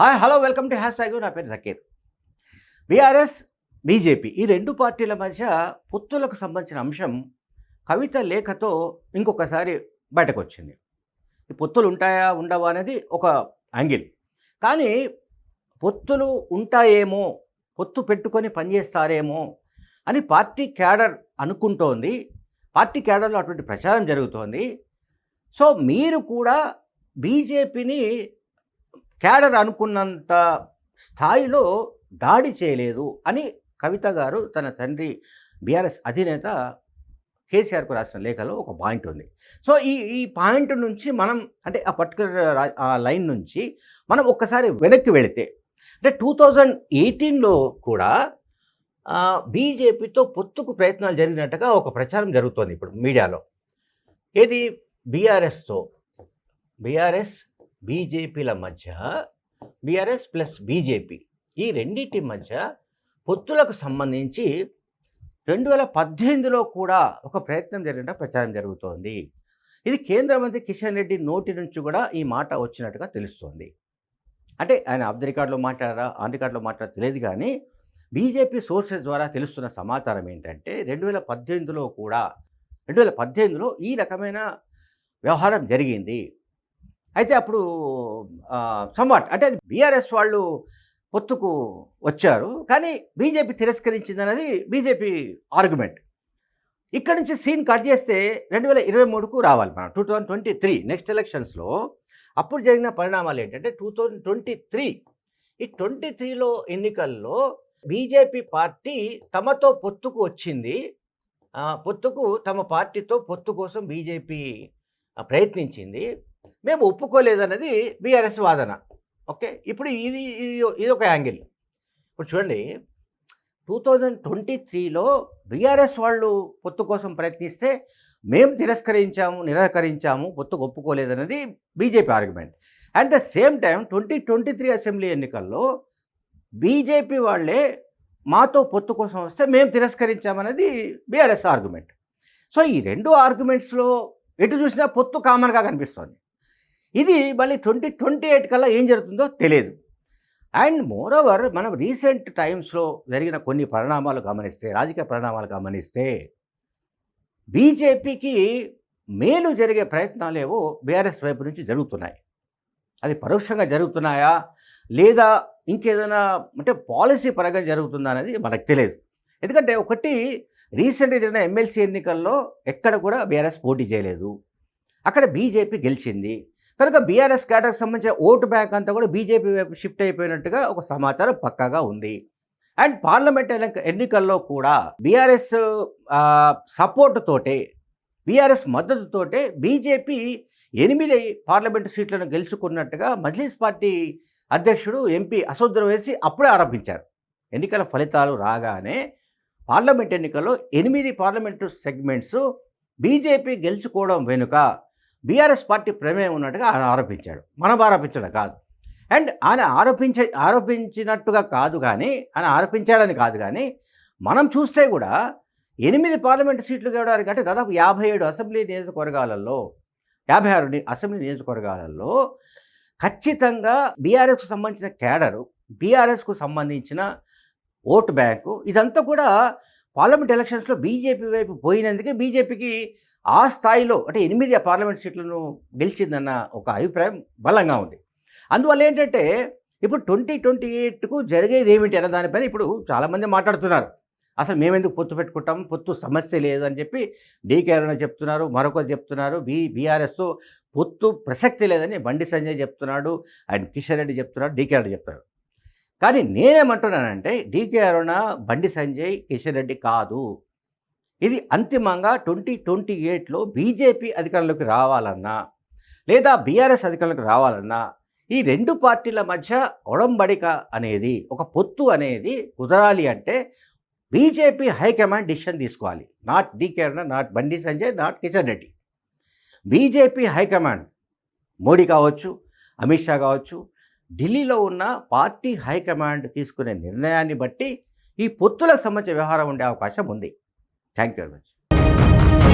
Hi hello welcome to hashtag నా పేరు Zakir. BRS BJP ఈ రెండు పార్టీల మధ్య పొత్తులకు సంబంధించిన అంశం కవిత లేఖతో ఇంకొకసారి బయటకు వచ్చింది ఈ పొత్తులు ఉంటాయా ఉండవా అనేది ఒక యాంగిల్. కానీ పొత్తులు ఉంటాయేమో పొత్తు పెట్టుకొని పనిచేస్తారేమో అని పార్టీ క్యాడర్ అనుకుంటోంది. పార్టీ క్యాడర్లో అటువంటి ప్రచారం జరుగుతోంది. సో మీరు కూడా బీజేపీని క్యాడర్ అనుకున్నంత స్థాయిలో దాడి చేయలేదు అని కవిత గారు తన తండ్రి బీఆర్ఎస్ అధినేత కేసీఆర్కు రాసిన లేఖలో ఒక పాయింట్ ఉంది. సో ఈ ఈ పాయింట్ నుంచి మనం అంటే ఆ పర్టికులర్ ఆ లైన్ నుంచి మనం ఒక్కసారి వెనక్కి వెళితే అంటే టూ థౌజండ్ ఎయిటీన్లో కూడా బీజేపీతో పొత్తుకు ప్రయత్నాలు జరిగినట్టుగా ఒక ప్రచారం జరుగుతోంది ఇప్పుడు మీడియాలో. ఏది? బీఆర్ఎస్తో. బీఆర్ఎస్ బీజేపీల మధ్య బీఆర్ఎస్ ప్లస్ బీజేపీ ఈ రెండింటి మధ్య పొత్తులకు సంబంధించి రెండు వేల పద్దెనిమిదిలో కూడా ఒక ప్రయత్నం జరిగిన ప్రచారం జరుగుతోంది. ఇది కేంద్ర మంత్రి కిషన్ రెడ్డి నోటి నుంచి కూడా ఈ మాట వచ్చినట్టుగా తెలుస్తోంది. అంటే ఆయన అబ్ది రికార్డులో మాట్లాడారా? ఆన్ రికార్డులో మాట్లాడారా తెలియదు కానీ బీజేపీ సోర్సెస్ ద్వారా తెలుస్తున్న సమాచారం ఏంటంటే రెండు వేల పద్దెనిమిదిలో కూడా రెండు వేల పద్దెనిమిదిలో ఈ రకమైన వ్యవహారం జరిగింది. అయితే అప్పుడు సమ్వాట్ అంటే అది బీఆర్ఎస్ వాళ్ళు పొత్తుకు వచ్చారు. కానీ బీజేపీ తిరస్కరించింది అనేది బీజేపీ ఆర్గ్యుమెంట్. ఇక్కడ నుంచి సీన్ కట్ చేస్తే రెండు వేల ఇరవై మూడుకు రావాలి మనం two thousand twenty three next ఎలక్షన్స్లో. అప్పుడు జరిగిన పరిణామాలు ఏంటంటే టూ థౌజండ్ ట్వంటీ త్రీ ఈ ట్వంటీ త్రీలో ఎన్నికల్లో బీజేపీ పార్టీ తమతో పొత్తుకు వచ్చింది. పొత్తుకు తమ పార్టీతో పొత్తు కోసం బీజేపీ ప్రయత్నించింది. మేము ఒప్పుకోలేదన్నది బీఆర్ఎస్ వాదన. ఓకే? ఇప్పుడు ఇది ఇది ఇది ఒక యాంగిల్. ఇప్పుడు చూడండి. టూ థౌజండ్ ట్వంటీ త్రీలో బీఆర్ఎస్ వాళ్ళు పొత్తు కోసం ప్రయత్నిస్తే మేము తిరస్కరించాము నిరాకరించాము పొత్తుకు ఒప్పుకోలేదన్నది BJP argument. At the same time twenty twenty three assembly ఎన్నికల్లో బీజేపీ వాళ్ళే మాతో పొత్తు కోసం వస్తే మేము తిరస్కరించామన్నది బీఆర్ఎస్ ఆర్గ్యుమెంట్. సో ఈ రెండు ఆర్గ్యుమెంట్స్లో ఎటు చూసినా పొత్తు కామన్గా కనిపిస్తుంది. ఇది మళ్ళీ ట్వంటీ ట్వంటీ ఎయిట్ కల్లా ఏం జరుగుతుందో తెలియదు అండ్ మోరోవర్ మనం రీసెంట్ టైమ్స్లో జరిగిన కొన్ని పరిణామాలు గమనిస్తే రాజకీయ పరిణామాలు గమనిస్తే బీజేపీకి మేలు జరిగే ప్రయత్నాలేవో బీఆర్ఎస్ వైపు నుంచి జరుగుతున్నాయి. అది పరోక్షంగా జరుగుతున్నాయా? లేదా ఇంకేదైనా అంటే పాలసీ పరంగా జరుగుతుందా అనేది మనకు తెలియదు ఎందుకంటే ఒకటి రీసెంట్గా జరిగిన ఎమ్మెల్సీ ఎన్నికల్లో ఎక్కడ కూడా బీఆర్ఎస్ పోటీ చేయలేదు. అక్కడ బీజేపీ గెలిచింది. కనుక బీఆర్ఎస్ కేటర్కి సంబంధించిన ఓటు బ్యాంక్ అంతా కూడా బీజేపీ వైపు షిఫ్ట్ అయిపోయినట్టుగా ఒక సమాచారం పక్కాగా ఉంది. అండ్ పార్లమెంట్ ఎన్నికల్లో కూడా బీఆర్ఎస్ సపోర్ట్ తోటే బీఆర్ఎస్ మద్దతుతోటే బీజేపీ ఎనిమిది పార్లమెంటు సీట్లను గెలుచుకున్నట్టుగా మజ్లీస్ పార్టీ అధ్యక్షుడు ఎంపీ అసోద్రం వేసి అప్పుడే ఆరంభించారు ఎన్నికల ఫలితాలు రాగానే పార్లమెంట్ ఎన్నికల్లో ఎనిమిది పార్లమెంటు సెగ్మెంట్స్ బీజేపీ గెలుచుకోవడం వెనుక బీఆర్ఎస్ పార్టీ ప్రమేయం ఉన్నట్టుగా ఆయన ఆరోపించాడు. మనం ఆరోపించడం కాదు. అండ్ ఆయన ఆరోపించ ఆరోపించినట్టుగా కాదు కానీ ఆయన ఆరోపించాడని కాదు కానీ మనం చూస్తే కూడా ఎనిమిది పార్లమెంటు సీట్లు గెలవడానికి అంటే దాదాపు యాభై ఏడు అసెంబ్లీ నియోజకవర్గాలలో యాభై ఆరు అసెంబ్లీ నియోజకవర్గాలలో ఖచ్చితంగా బీఆర్ఎస్కు సంబంధించిన క్యాడరు బీఆర్ఎస్కు సంబంధించిన ఓటు బ్యాంకు ఇదంతా కూడా పార్లమెంట్ ఎలక్షన్స్లో బీజేపీ వైపు పోయినందుకే బీజేపీకి ఆ స్థాయిలో అంటే ఎనిమిది పార్లమెంట్ సీట్లను గెలిచిందన్న ఒక అభిప్రాయం బలంగా ఉంది. అందువల్ల ఏంటంటే ఇప్పుడు ట్వంటీ ట్వంటీ ఎయిట్కు జరిగేది ఏమిటి అన్న దానిపైన ఇప్పుడు చాలామంది మాట్లాడుతున్నారు. అసలు మేమెందుకు పొత్తు పెట్టుకుంటాం? పొత్తు సమస్య లేదు అని చెప్పి డీకే అరుణ చెప్తున్నారు మరొకరు చెప్తున్నారు బీ బీఆర్ఎస్తో పొత్తు ప్రసక్తి లేదని బండి సంజయ్ చెప్తున్నాడు అండ్ కిషన్ రెడ్డి చెప్తున్నాడు డీకే అరుణ చెప్తున్నాడు కానీ నేనేమంటున్నానంటే డీకే అరుణ బండి సంజయ్ కిషన్ రెడ్డి కాదు. ఇది అంతిమంగా ట్వంటీ ట్వంటీ ఎయిట్లో బీజేపీ అధికారంలోకి రావాలన్నా లేదా బీఆర్ఎస్ అధికారంలోకి రావాలన్నా ఈ రెండు పార్టీల మధ్య ఒడంబడిక అనేది ఒక పొత్తు అనేది కుదరాలి అంటే బీజేపీ హైకమాండ్ డిసిషన్ తీసుకోవాలి. Not DK Aruna not Bandi Sanjay not Kishan Reddy. BJP high command Modi కావచ్చు అమిత్ షా కావచ్చు ఢిల్లీలో ఉన్న పార్టీ హైకమాండ్ తీసుకునే నిర్ణయాన్ని బట్టి ఈ పొత్తులకు సంబంధించిన వ్యవహారం ఉండే అవకాశం ఉంది. Thank you very much